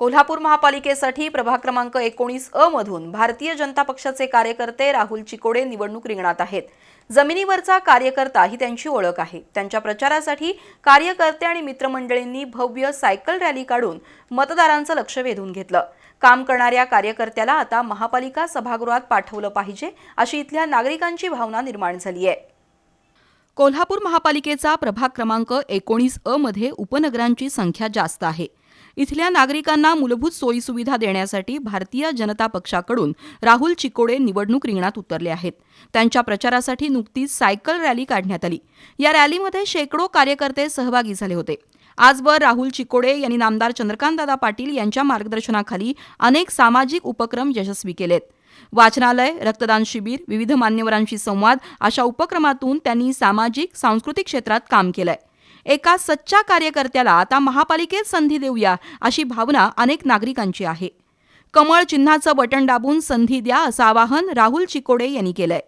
कोल्हापूर महापालिकेसाठी प्रभाग क्रमांक एकोणीस अ मधून भारतीय जनता पक्षाचे कार्यकर्ते राहुल चिकोडे निवडणूक रिंगणात आहेत. जमिनीवरचा कार्यकर्ता ही त्यांची ओळख आहे. त्यांच्या प्रचारासाठी कार्यकर्ते आणि मित्रमंडळींनी भव्य सायकल रॅली काढून मतदारांचं लक्ष वेधून घेतलं. काम करणाऱ्या कार्यकर्त्याला आता महापालिका सभागृहात पाठवलं पाहिजे अशी इथल्या नागरिकांची भावना निर्माण झाली आहे. कोल्हापूर महापालिकेचा प्रभाग क्रमांक एकोणीस अ मध्ये उपनगरांची संख्या जास्त आहे. इथल्या नागरिकांना मूलभूत सोयीसुविधा देण्यासाठी भारतीय जनता पक्षाकडून राहुल चिकोडे निवडणूक रिंगणात उतरले आहेत. त्यांच्या प्रचारासाठी नुकतीच सायकल रॅली काढण्यात आली. या रॅलीमध्ये शेकडो कार्यकर्ते सहभागी झाले होते. आजवर राहुल चिकोडे यांनी नामदार चंद्रकांतदादा पाटील यांच्या मार्गदर्शनाखाली अनेक सामाजिक उपक्रम यशस्वी केलेत. वाचनालय रक्तदान शिबिर विविध मान्यवरांशी संवाद अशा उपक्रमातून त्यांनी सामाजिक सांस्कृतिक क्षेत्रात काम केलंय. एका सच्च्या कार्यकर्त्याला आता महापालिकेत संधी देऊया अशी भावना अनेक नागरिकांची आहे. कमळ चिन्हाचं बटन दाबून संधी द्या असं आवाहन राहुल चिकोडे यांनी केलंय.